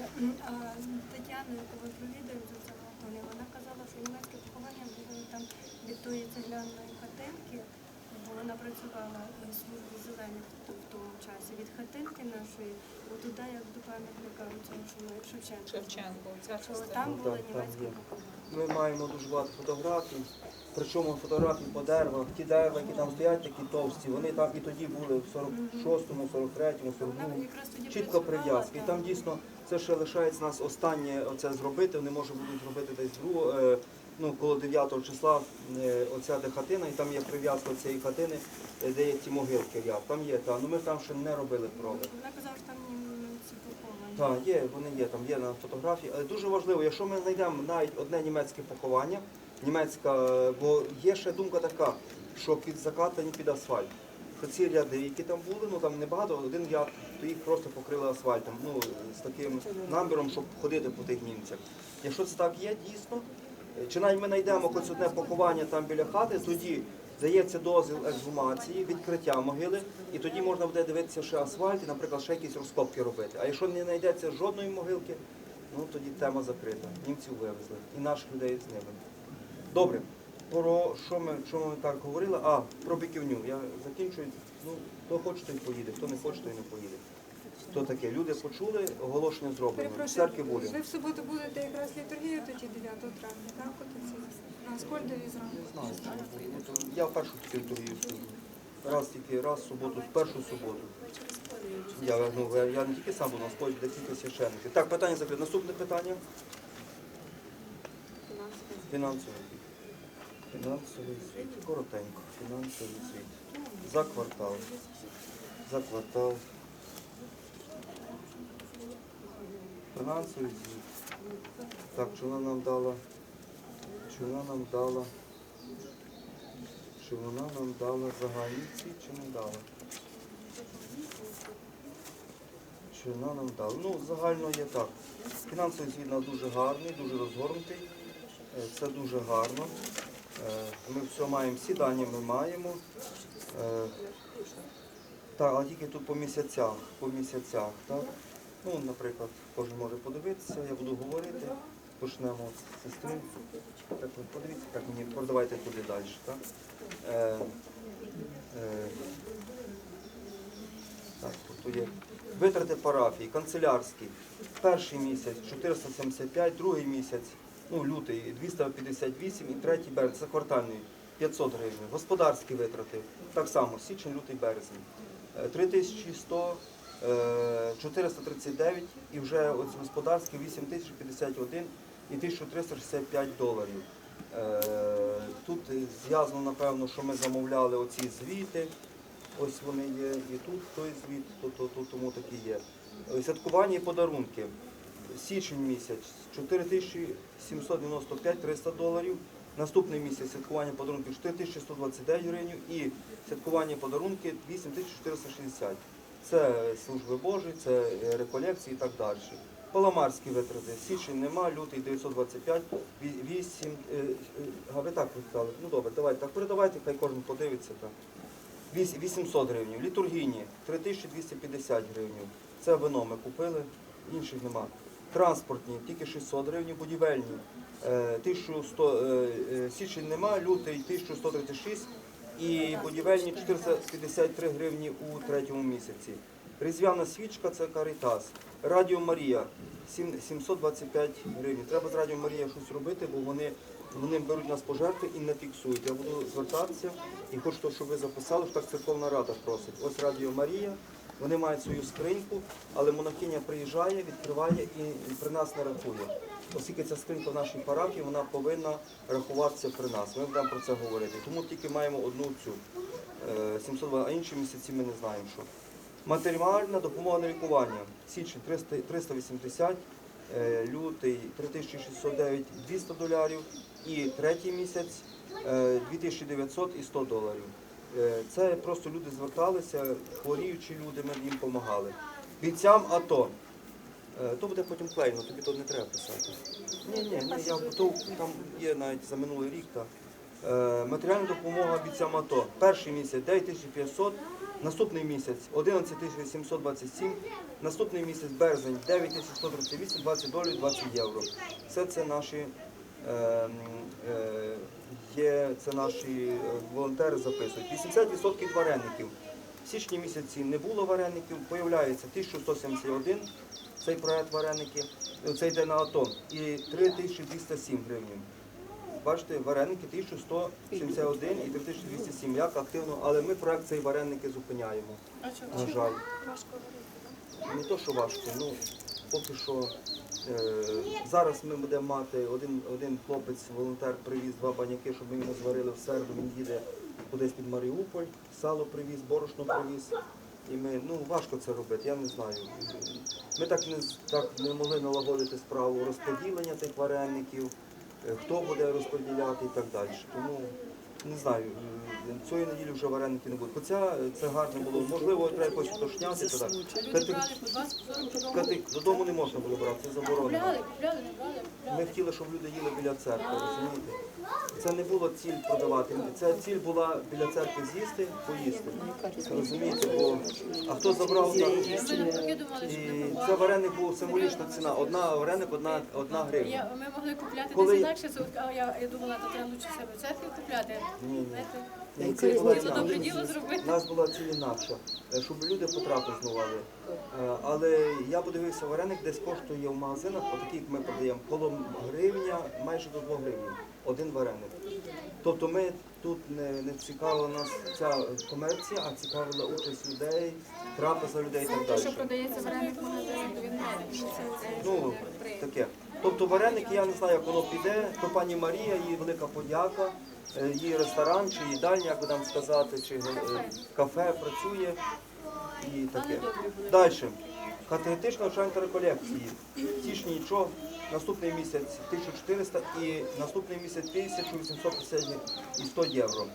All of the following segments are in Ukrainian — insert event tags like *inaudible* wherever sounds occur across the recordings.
Це, Тетяна, яку ви провідуємо за це вона казала, що німецьке поховання там тої цегляної хатинки, вона працювала в службі зелених в тому часі. Від хатинки нашої, туди як до пам'ятника цього, що ми Шевченка. Шевченко, ця частина. там було так, там німецьке Ми маємо дуже багато фотографій, причому фотографії по деревах, ті дерева, які там стоять, такі товсті, вони там і тоді були в 46-му, 43-му, Вона 42-му. Чітко прив'язки. І там дійсно це ще лишається нас останнє оце зробити. Вони може будуть зробити десь другого, е, ну коло 9 числа е, оця де хатина, і там є прив'язка цієї хатини, е, де є ті могилки ряд. Там є, та ну ми там ще не робили проби. Вона казала, що там німці поховані. Так, є, вони є, там є на фотографії. Але дуже важливо, якщо ми знайдемо навіть одне німецьке поховання, німецька, бо є ще думка така, що під закатані під асфальт. Що ці ряди, які там були, ну там небагато, один ряд, то їх просто покрили асфальтом, ну з таким наміром, щоб ходити по тих німцях. Якщо це так є, дійсно, чи навіть ми знайдемо хоч поховання там біля хати, тоді дається дозвіл ексгумації, відкриття могили, і тоді можна буде дивитися ще асфальт і, наприклад, ще якісь розкопки робити. А якщо не знайдеться жодної могилки, ну тоді тема закрита. Німців вивезли і наших людей з ними. Добре, про що ми, що ми так говорили? А, про биківню. Я закінчую. Ну, хто хоче, той поїде, хто не хоче, той не поїде. Хто таке? Люди почули, оголошення зроблено. В церкві Перепрошую, волі. ви в суботу будете якраз літургію тоді 9 травня, так? От оці на Аскольдові зранку. Ну, то Я в першу тільки літургію служу. Раз тільки, раз в суботу, в першу суботу. Я, ну, я, не тільки сам буду на сході, де тільки священники. Так, питання закрите. Наступне питання. Фінансовий. Фінансовий звіт. Коротенько. Фінансовий звіт. За квартал. За квартал. Фінансовий звіт. Так, що вона нам дала? Чи вона нам дала? Чи вона нам дала загальний звіт, чи не дала? Чи вона нам дала? Ну, загально є так. Фінансовий звіт дуже гарний, дуже розгорнутий. Е, Це дуже гарно. Е, Ми все маємо, всі дані ми маємо. Е, Так, але тільки тут по місяцях, по місяцях, так? Ну, наприклад, кожен може подивитися, я буду говорити. Почнемо з сестри. Так, подивіться, так мені продавайте туди далі, так? Е, е, так, тобто є витрати парафії, канцелярські. Перший місяць 475, другий місяць, ну лютий 258 і третій березень, це квартальний 500 гривень. Господарські витрати, так само, січень, лютий, березень. Е, 3100, е, 439 і вже ось господарські 8051 і 1365 доларів. Е, Тут зв'язано, напевно, що ми замовляли оці звіти. Ось вони є і тут той звіт, то, то, то, тому такі є. Е, Святкування і подарунки. Січень місяць 4795 300 доларів. Наступний місяць святкування подарунків 4129 гривень і святкування подарунки 8460. Це служби Божі, це е, реколекції і так далі. Паламарські витрати. Січень нема, лютий 925, 8. А ви так прочитали? Ну добре, давайте так передавайте, хай кожен подивиться. Так. Віс- 800 гривень. Літургійні 3250 гривень. Це вино ми купили, інших нема. Транспортні тільки 600 гривень, будівельні. е, 1100, е, е, січень нема, лютий 1136 і будівельні 453 гривні у третьому місяці. Різдвяна свічка це Карітас. Радіо Марія 725 гривень. Треба з Радіо Марія щось робити, бо вони, вони беруть нас пожертви і не фіксують. Я буду звертатися і хочу, щоб ви записали, що так церковна рада просить. Ось Радіо Марія. Вони мають свою скриньку, але монахиня приїжджає, відкриває і при нас не рахує. Оскільки ця скринька в нашій парафії, вона повинна рахуватися при нас. Ми будемо про це говорити. Тому тільки маємо одну цю е, 700, а інші місяці ми не знаємо, що. Матеріальна допомога на лікування. Січень 300 380, е, лютий 3609 200 доларів і третій місяць е, 2900 і 100 доларів. Е, Це просто люди зверталися, хворіючі люди, ми їм допомагали. Бійцям АТО. Е, То буде потім клейно, тобі то не треба писати. Ні, ні, ні, я то, там є навіть за минулий рік. Та. Е, Матеріальна допомога бійцям АТО. Перший місяць 9500, наступний місяць 11727, наступний місяць березень 9138, 20 доларів, 20 євро. Все це наші е, е, є, це наші е, волонтери записують. 80% вареників. В січні місяці не було вареників, появляється 1171, цей проект вареники, це йде на АТО, і 3207 гривень. Бачите, вареники 1171 і 3207, як активно, але ми проект цей вареники зупиняємо. На жаль. Важко. Не то, що важко, ну поки що е, зараз ми будемо мати один, один хлопець, волонтер привіз два баняки, щоб ми йому зварили в середу. Він їде кудись під Маріуполь, сало привіз, борошно привіз. І ми, ну важко це робити, я не знаю. Ми так не, так не могли налагодити справу розподілення тих вареників, е, хто буде розподіляти і так далі. Тому не знаю, цієї неділі вже вареники не будуть. Хоча е, це гарно було. Можливо, треба якось уточняти. та так. Люди брали по 20-40 додому. Кати, додому не можна було брати, це заборонено. Ми хотіли, щоб люди їли біля церкви, розумієте? Це не було ціль продавати. Це ціль була біля церкви з'їсти, поїсти. Розумієте, бо а хто забрав що і це вареник був символічна ціна. Одна вареник, одна, одна гривня. Ми могли купляти десь інакше, а я, я думала, то треба лучше себе в церкві купляти. Ні, ні. Була добре діло зробити. У нас була ціль інакша, е, щоб люди потрапизнували. Е, Але я подивився, вареник десь коштує в магазинах, отакі, як ми продаємо, коло гривня, майже до 2 гривень. Один вареник. Тобто ми тут не, не цікавила нас ця комерція, а цікавила участь людей, трапеза людей і так Те, що продається вареник в магазині, то він менший. Ну, таке. Тобто вареники, я не знаю, як воно піде, то пані Марія, їй велика подяка, Е, її ресторан чи їдальня, як би там сказати, чи е, кафе працює і таке. Далі. Категетична навчання та реколекції. В січні нічого, наступний місяць 1400 і наступний місяць 1850 і 100 євро.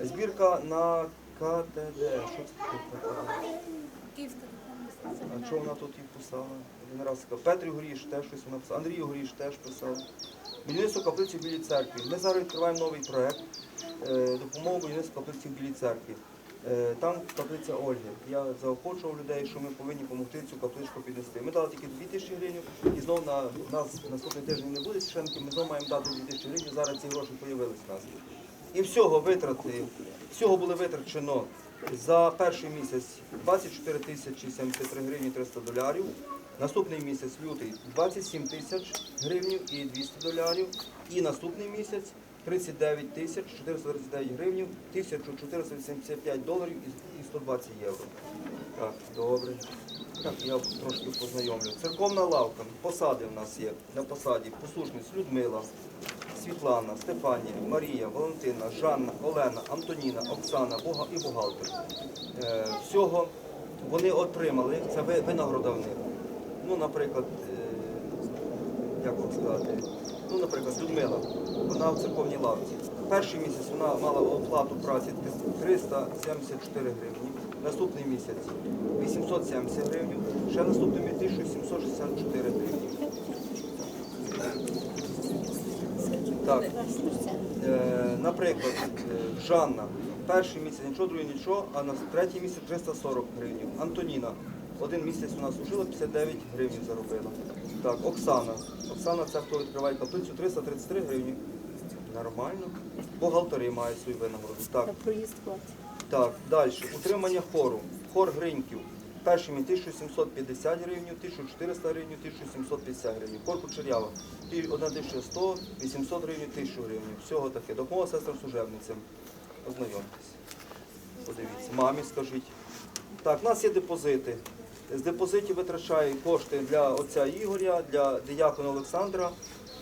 Збірка на КТД. Що це таке? Київська А що вона тут і писала? Один раз сказав. Петрі Горіш теж щось вона писала. Андрій Горіш теж писав. Будівництво каплиці в Білій церкві. Ми зараз відкриваємо новий проект е, допомогу будівництва каплиці в Білій церкві. Е, Там каплиця Ольги. Я заохочував людей, що ми повинні допомогти цю капличку піднести. Ми дали тільки 2 тисячі гривень, і знову на нас наступний тиждень не буде священників, ми знову маємо дати 2 тисячі гривень, зараз ці гроші з'явилися в нас. І всього витрати, всього було витрачено за перший місяць 24 тисячі 73 гривні 300 долярів. Наступний місяць лютий 27 тисяч гривень і 200 долярів. І наступний місяць 39 тисяч 439 гривень, 1485 доларів і- і 120 євро. Так, добре. Так, я трошки познайомлю. Церковна лавка, посади в нас є. На посаді послушниць Людмила, Світлана, Стефанія, Марія, Валентина, Жанна, Олена, Антоніна, Оксана Бога і бухгалтер. Е, всього вони отримали, це винагорода в них. Ну, наприклад, е, як вам сказати, ну, наприклад, Людмила, вона в церковній лавці. Перший місяць вона мала оплату праці 374 гривні, наступний місяць 870 гривень, ще наступний 1764 гривні. Так, е, наприклад, е, Жанна, перший місяць нічого, другий нічого, а на третій місяць 340 гривень. Антоніна, один місяць вона служила, 59 гривень заробила. Так, Оксана. Оксана це хто відкриває каплицю, 333 гривні. Нормально. Бухгалтери мають свою винагороду. Так, так, далі. Утримання хору. Хор Гриньків. Перший мій 1750 гривень, 1400 гривень, 1750 гривень. Хор Кучерява. 1100, 800 гривень, 1000 гривень. Всього таке. Допомога сестрам служебницям. Ознайомтесь. Подивіться. Мамі скажіть. Так, у нас є депозити. З депозитів витрачає кошти для отця Ігоря, для диякона Олександра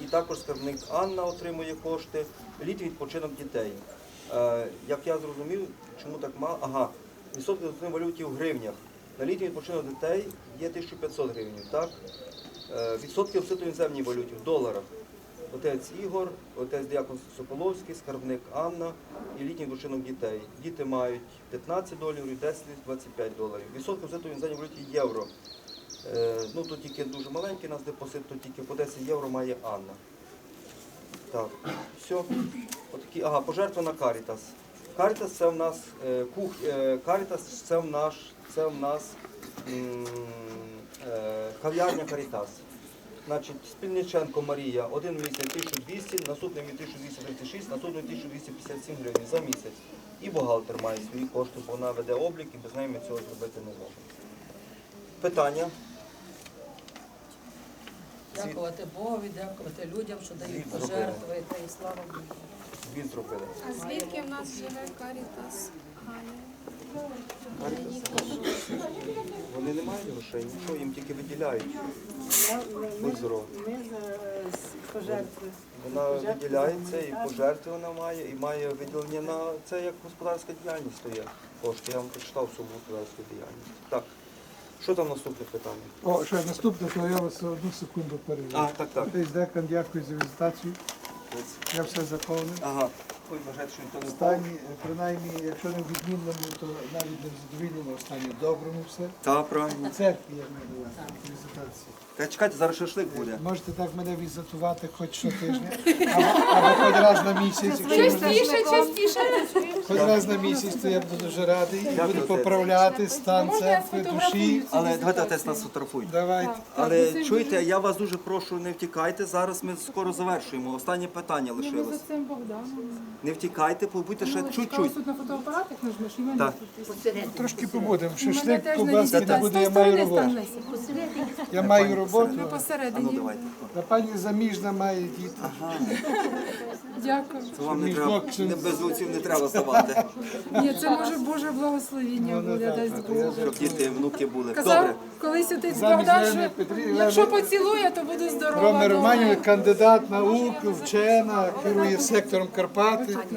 і також скарбник Анна отримує кошти. Літ відпочинок дітей. Е, як я зрозумів, чому так мало? Ага, відсотки валюті в гривнях. На літній відпочинок дітей є 1500 гривень, так? Е, відсотки в іноземній валюті в доларах. Отець Ігор, отець Діакон Соколовський, скарбник Анна і літній відпочинок дітей. Діти мають 15 доларів, 10 25 доларів. Відсотки в іноземній валюті євро. Е, ну тут тільки дуже маленький у нас депозит, тут тільки по 10 євро має Анна. Так, все. Ага, пожертва на Карітас. Карітас це в нас е, кух, е, Карітас це в наш, це в нас кав'ярня Карітас. Значить, Спільниченко Марія, один місяць 1200, наступний мій 1236, наступний 1257 гривень за місяць. І бухгалтер має свої кошти, бо вона веде облік і без неї ми цього зробити не можемо. Питання? Дякувати Богові, дякувати людям, що дають пожертви, та і слава Богу. Дві зробили. А звідки в нас живе Карітас? Вони не мають грошей, нічого, їм тільки виділяють. Будь здоров. пожертви. Вона виділяється і пожертви вона має, і має виділення на це як господарська діяльність. Кошти. Я вам прочитав всю господарську діяльність. Так. Що там наступне питання? О, що наступне, то я вас одну секунду перевірю. А, так, так. Десь декан, дякую за візитацію. Я все заповнив. Ага. Ой, бажайте, що ніхто не Стані, принаймні, якщо не в відмінному, то навіть не в задовільному, в стані доброму все. Та, правильно. У церкві я маю на увазі, візитації. Та чекайте, зараз шашлик буде. Можете так мене візитувати хоч щотижня, або, або хоч раз на місяць. Якщо Частіше, частіше. хоч раз на місяць, то я буду дуже радий і буду поправляти стан церкви, душі. Але давайте отець нас фотографуйте. Давайте. Але чуєте, я вас дуже прошу, не втікайте. Зараз ми скоро завершуємо. Останнє питання лишилось. цим Богданом. Не втікайте, побудьте ще чуть-чуть. Тут на фотоапаратах нажмеш і мене Так. Трошки побудемо. Шашлик, ковбаски не буде, я маю роботу. Я маю роботу. А ну давайте. Та пані заміжна має діти. Дякую. Це вам не треба не без руців не треба ставати, Ні, це може Боже благословіння Ну, ну, буде, дасть Бог. щоб діти, внуки були. Казав Добре. колись отець Замість Богдан, Лени що Петрівни- якщо Лени- поцілує, то буде здорова. Рома дома. Романів, кандидат наук, вчена, керує сектором Карпати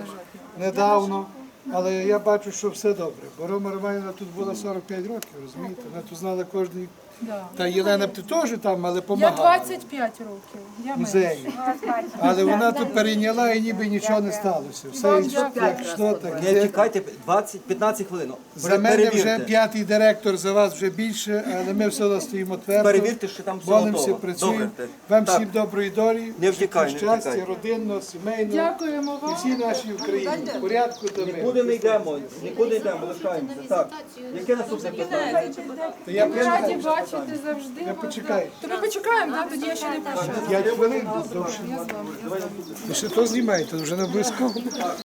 недавно. Але я бачу, що все добре. Бо Рома Романівна тут була 45 років, розумієте? Вона тут знала кожний. Да. Та Єлена б ти теж там, але Я допомагала 25 років. Я менше. музеї. Але вона тут перейняла і ніби нічого не сталося. Все як йшло, так Не є. втікайте 20, 15 хвилин. За мене вже перевірте. п'ятий директор, за вас вже більше, але ми все одно стоїмо твердо. Перевірте, що там все Молимося, готово. працюємо. Добре. Вам Так. всім доброї долі, Не втікай, не щастя, втікай. родинно, сімейно. Дякуємо І вам. всі наші Україні. В порядку та Нікуди миру. не йдемо, нікуди не йдемо, лишаємося. Так. Яке наступне питання? Я Ми раді прийду. Бачити завжди. Я почекаю. да. То ми почекаємо, да? тоді я ще не прощаю. Я хвилин. Ви ще то знімаєте, вже не обов'язково. *laughs*